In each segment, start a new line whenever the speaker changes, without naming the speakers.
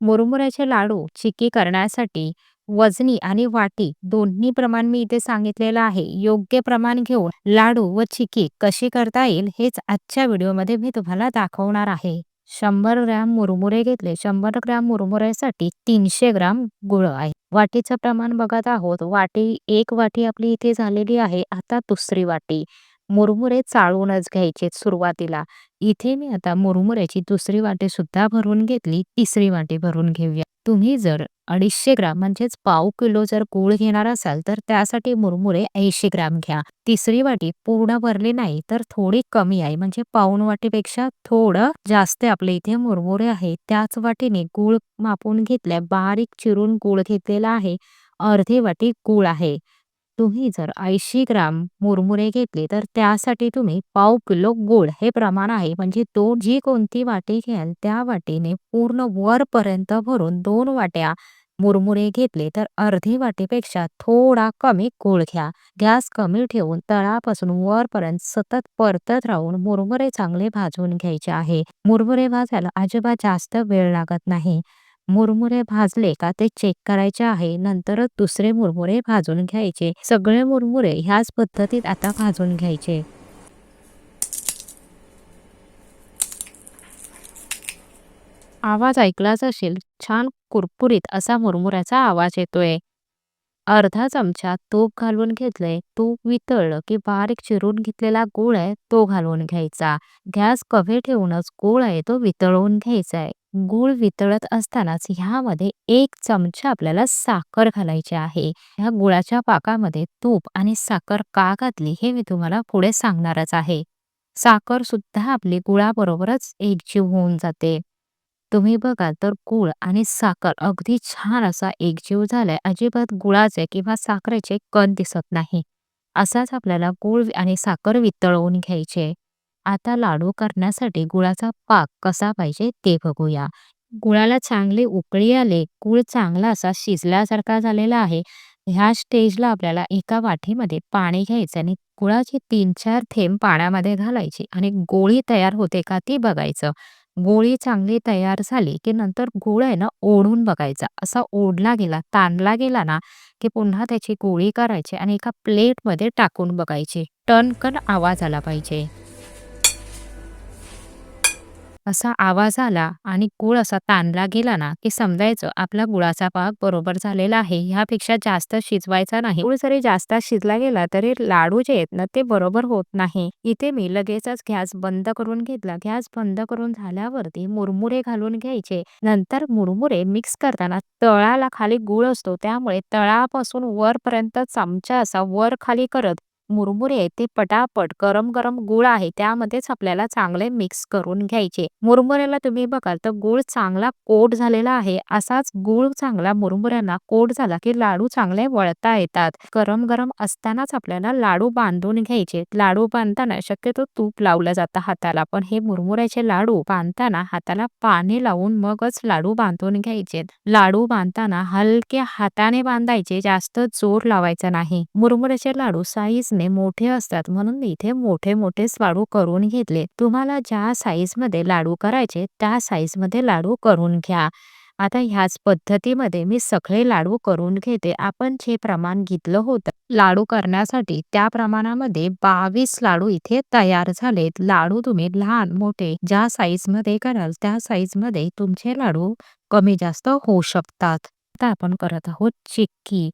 मुरमुऱ्याचे लाडू चिकी करण्यासाठी वजनी आणि वाटी दोन्ही प्रमाण मी इथे सांगितलेलं आहे. योग्य प्रमाण घेऊन लाडू व चिकी कशी करता येईल हेच आजच्या व्हिडिओमध्ये मी तुम्हाला दाखवणार आहे. शंभर ग्रॅम मुरमुरे घेतले. शंभर ग्रॅम मुरमुऱ्यासाठी तीनशे ग्राम गुळ आहे. वाटीचं प्रमाण बघत आहोत. वाटी एक वाटी आपली इथे झालेली आहे. आता दुसरी वाटी. मुरमुरे चाळूनच घ्यायचे सुरुवातीला. इथे मी आता मुरमुऱ्याची दुसरी वाटी सुद्धा भरून घेतली तिसरी वाटी भरून घेऊया. तुम्ही जर अडीचशे ग्राम म्हणजेच पाव किलो जर गूळ घेणार असाल तर त्यासाठी मुरमुरे ऐंशी ग्राम घ्या. तिसरी वाटी पूर्ण भरली नाही तर थोडी कमी आहे. म्हणजे पाऊन वाटीपेक्षा थोडं जास्त आपल्या इथे मुरमुरे आहे. त्याच वाटीने गूळ मापून घेतलाय बारीक चिरून गूळ घेतलेला आहे. अर्धी वाटी गूळ आहे. तुम्ही जर ऐंशी ग्राम मुरमुरे घेतले तर त्यासाठी तुम्ही पाव किलो गूळ हे प्रमाण आहे. म्हणजे दोन जी कोणती वाटी घ्याल त्या वाटीने पूर्ण वरपर्यंत भरून दोन वाट्या मुरमुरे घेतले तर अर्धी वाटीपेक्षा थोडा कमी गोळ घ्या. गॅस कमी ठेवून तळापासून वरपर्यंत सतत परतत राहून मुरमुरे चांगले भाजून घ्यायचे आहे. मुरमुरे भाजायला अजिबात जास्त वेळ लागत नाही. मुरमुरे भाजले का ते चेक करायचे आहे नंतरच दुसरे मुरमुरे भाजून घ्यायचे. सगळे मुरमुरे ह्याच पद्धतीत आता भाजून घ्यायचे. आवाज ऐकलाच असेल छान कुरकुरीत असा मुरमुऱ्याचा आवाज येतोय. अर्धा चमचा तूप घालून घेतलंय तूप वितळलं की बारीक चिरून घेतलेला गूळ आहे तो घालून घ्यायचा. गॅस कभे ठेवूनच गूळ आहे तो वितळवून घ्यायचा आहे. गूळ वितळत असतानाच ह्यामध्ये एक चमचा आपल्याला साखर घालायची आहे. ह्या गुळाच्या पाकामध्ये तूप आणि साखर का घातली हे मी तुम्हाला पुढे सांगणारच आहे. साखर सुद्धा आपली गुळाबरोबरच एकजीव होऊन जाते. तुम्ही बघा तर गुळ आणि साखर अगदी छान असा एकजीव झालाय. अजिबात गुळाचे किंवा साखरेचे कण दिसत नाही. असाच आपल्याला गुळ आणि साखर वितळवून घ्यायचे. आता लाडू करण्यासाठी गुळाचा पाक कसा पाहिजे ते बघूया. गुळाला चांगले उकळी आले गुळ चांगला असा शिजल्यासारखा झालेला आहे. ह्या स्टेजला आपल्याला एका वाटीमध्ये पाणी घ्यायचं आणि गुळाची तीन चार थेंब पाण्यामध्ये घालायची आणि गोळी तयार होते का ती बघायचं. गोळी चांगली तयार झाली की नंतर गुळ आहे ना ओढून बघायचा. असा ओढला गेला ताणला गेला ना की पुन्हा त्याची गोळी करायची आणि एका प्लेटमध्ये टाकून बघायची. टनकन आवाज आला पाहिजे. असा आवाज आला आणि गुळ असा ताणला गेला ना की समजायचं आपला गुळाचा पाक बरोबर झालेला आहे ह्यापेक्षा जास्त शिजवायचा नाही. गुळ जरी जास्त शिजला गेला तरी लाडू जे आहेत ना ते बरोबर होत नाही. इथे मी लगेचच गॅस बंद करून घेतला. गॅस बंद करून झाल्यावरती मुरमुरे घालून घ्यायचे. नंतर मुरमुरे मिक्स करताना तळाला खाली गुळ असतो त्यामुळे तळापासून वरपर्यंत चमचा असा वर खाली करत मुरमुरे ते पटापट गरम गरम गुळ आहे त्यामध्येच आपल्याला चांगले मिक्स करून घ्यायचे. मुरमुऱ्याला तुम्ही बघाल तर गुळ चांगला कोट झालेला आहे असाच गुळ चांगला मुरमुऱ्यांना कोट झाला की लाडू चांगले वळता येतात. गरम गरम असतानाच आपल्याला लाडू बांधून घ्यायचे. लाडू बांधताना शक्यतो तूप लावलं जातं हाताला पण हे मुरमुऱ्याचे लाडू बांधताना हाताला पाणी लावून मगच लाडू बांधून घ्यायचे. लाडू बांधताना हलक्या हाताने बांधायचे जास्त जोर लावायचा नाही. मुरमुऱ्याचे लाडू साईज मोठे असतात. म्हणून मी इथे मोठे मोठे लाडू करून घेतले. तुम्हाला ज्या साईजमध्ये लाडू करायचे त्या साईजमध्ये लाडू करून घ्या. आता ह्याच पद्धतीमध्ये मी सगळे लाडू करून घेते. आपण जे प्रमाण घेतलं होतं लाडू करण्यासाठी त्या प्रमाणामध्ये बावीस लाडू इथे तयार झालेत. लाडू तुम्ही लहान मोठे ज्या साईजमध्ये कराल त्या साईजमध्ये तुमचे लाडू कमी जास्त होऊ शकतात. आता आपण करत आहोत चिक्की.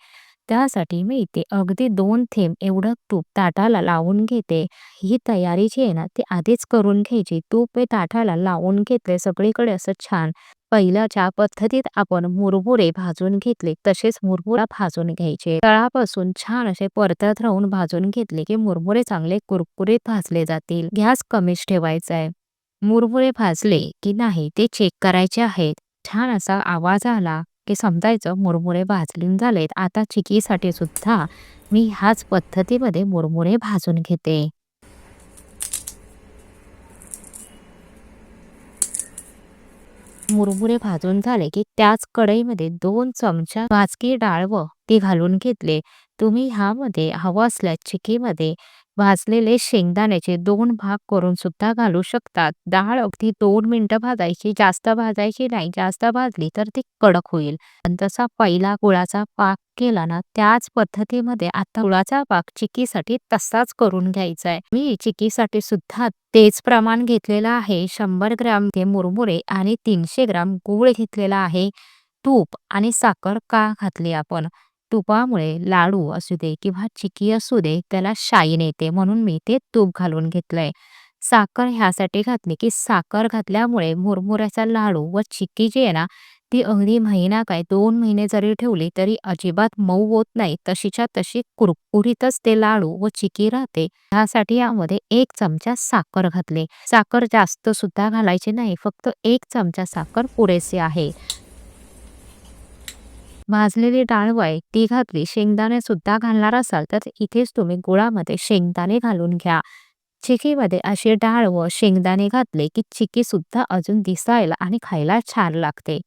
त्यासाठी मी इथे अगदी दोन थेंब एवढं तूप ताटाला लावून घेते. ही तयारी जी आहे ना ती आधीच करून घ्यायची. तूप हे ताटाला लावून घेतले सगळीकडे असं छान. पहिल्याच्या पद्धतीत आपण मुरमुरे भाजून घेतले तसेच मुरमुरा भाजून घ्यायचे. तळापासून छान असे परतत राहून भाजून घेतले की मुरमुरे चांगले कुरकुरीत भाजले जातील. गॅस कमीच ठेवायचा आहे. मुरमुरे भाजले की नाही ते चेक करायचे आहेत. छान असा आवाज आला. की समजायचं मुरमुरे भाजले झालेत. आता चिकीसाठी सुद्धा मी ह्याच पद्धतीमध्ये मुरमुरे भाजून घेते. मुरमुरे भाजून झाले की त्याच कढईमध्ये दोन चमचा भाजकी डाळ व ते घालून घेतले. तुम्ही ह्यामध्ये हवं असल्यास चिकीमध्ये भाजलेले शेंगदाण्याचे दोन भाग करून सुद्धा घालू शकतात. डाळ अगदी दोन मिनिटं भाजायची जास्त भाजायची नाही जास्त भाजली तर ती कडक होईल. पण तसा पहिला गुळाचा पाक केला ना त्याच पद्धतीमध्ये आता गुळाचा पाक चिकीसाठी तसाच करून घ्यायचा आहे मी चिकीसाठी सुद्धा तेच प्रमाण घेतलेलं आहे. शंभर ग्राम ते मुरमुरे आणि तीनशे ग्राम गूळ घेतलेला आहे. तूप आणि साखर का घातली आपण? तुपामुळे लाडू असू दे किंवा चिकी असू दे त्याला शाईन येते म्हणून मी ते तूप घालून घेतलंय. साखर ह्यासाठी घातली की साखर घातल्यामुळे मुरमुऱ्याचा लाडू व चिक्की जी आहे ना ती अगदी महिना काय दोन महिने जरी ठेवली तरी अजिबात मऊ होत नाही. तशीच्या तशी कुरकुरीतच ते लाडू व चिकी राहते. ह्यासाठी यामध्ये एक चमचा साखर घातले. साखर जास्त सुद्धा घालायची नाही फक्त एक चमचा साखर पुरेसे आहे. भाजलेली डाळ वाय ती घातली शेंगदाणे सुद्धा घालणार असाल तर इथेच तुम्ही गुळामध्ये शेंगदाणे घालून घ्या. चिकीमध्ये अशी डाळ व शेंगदाणे घातले की चिकी सुद्धा अजून दिसायला आणि खायला छान लागते.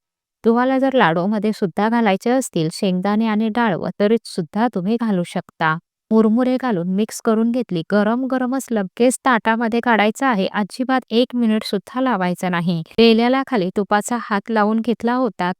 तुम्हाला जर लाडूमध्ये सुद्धा घालायचे असतील शेंगदाणे आणि डाळ व तरी सुद्धा तुम्ही घालू शकता. मुरमुरे घालून मिक्स करून घेतली गरम गरमच लगेच ताटामध्ये काढायचं आहे अजिबात एक मिनिट सुद्धा लावायचं नाही. पेल्याला खाली तुपाचा हात लावून घेतला होता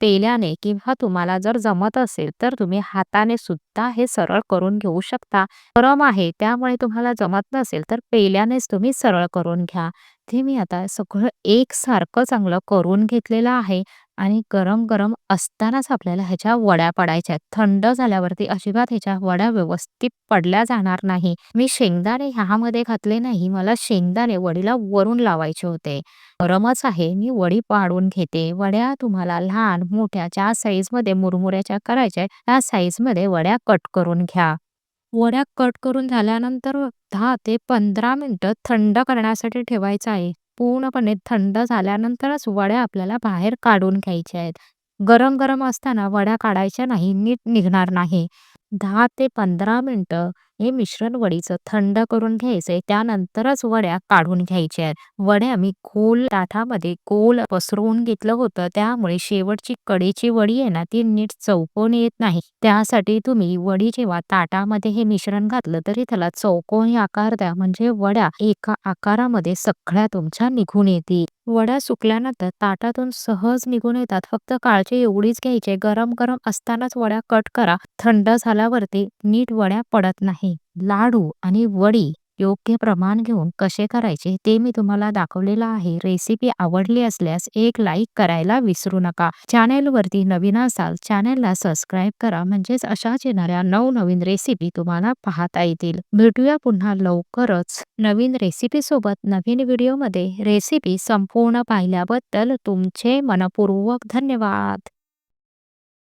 पेल्याने किंवा तुम्हाला जर जमत असेल तर तुम्ही हाताने सुद्धा हे सरळ करून घेऊ शकता. गरम आहे त्यामुळे तुम्हाला जमत नसेल तर पेल्यानेच तुम्ही सरळ करून घ्या. ते मी आता सगळं एकसारखं चांगलं करून घेतलेलं आहे. आणि गरम गरम असतानाच आपल्याला ह्याच्या वड्या पडायच्या थंड झाल्यावरती अजिबात ह्याच्या वड्या व्यवस्थित पडल्या जाणार नाही. मी शेंगदाणे ह्यामध्ये घातले नाही. मला शेंगदाणे वडीला वरून लावायचे होते. गरमच आहे. मी वडी पाडून घेते. वड्या तुम्हाला लहान मोठ्या ज्या साईजमध्ये मुरमुऱ्याच्या करायच्या त्या साईजमध्ये वड्या कट करून घ्या. वड्या कट करून झाल्यानंतर दहा ते पंधरा मिनिटं थंड करण्यासाठी ठेवायचं आहे. पूर्णपणे थंड झाल्यानंतरच वड्या आपल्याला बाहेर काढून घ्यायच्या आहेत. गरम गरम असताना वड्या काढायच्या नाही नीट निघणार नाही. दहा ते पंधरा मिनिटं हे मिश्रण वडीचं थंड करून घ्यायचंय. त्यानंतरच वड्या काढून घ्यायच्या आहेत. वड्या मी गोल ताटामध्ये गोल पसरवून घेतलं होतं. त्यामुळे शेवटची कडेची वडी आहे ना ती नीट चौकोन येत नाही. त्यासाठी तुम्ही वडी जेव्हा ताटामध्ये हे मिश्रण घातलं तरी त्याला चौकोनी आकार द्या. म्हणजे वड्या एका आकारामध्ये सगळ्या तुमच्या निघून येतील. वड्या सुकल्यानंतर ताटातून सहज निघून येतात. फक्त काळजी एवढीच घ्यायची गरम गरम असतानाच वड्या कट करा. थंड झाल्यावरती नीट वड्या पडत नाही. लाडू आणि वडी योग्य प्रमाण घेऊन कसे करायचे ते मी तुम्हाला दाखवलेलं आहे. रेसिपी आवडली असल्यास एक लाईक करायला विसरू नका. चॅनेलवरती नवीन असाल चॅनेलला सबस्क्राईब करा. म्हणजेच अशाच येणाऱ्या नवनवीन रेसिपी तुम्हाला पाहता येतील. भेटूया पुन्हा लवकरच नवीन रेसिपी सोबत नवीन व्हिडिओमध्ये. रेसिपी संपूर्ण पाहिल्याबद्दल तुमचे मनपूर्वक धन्यवाद.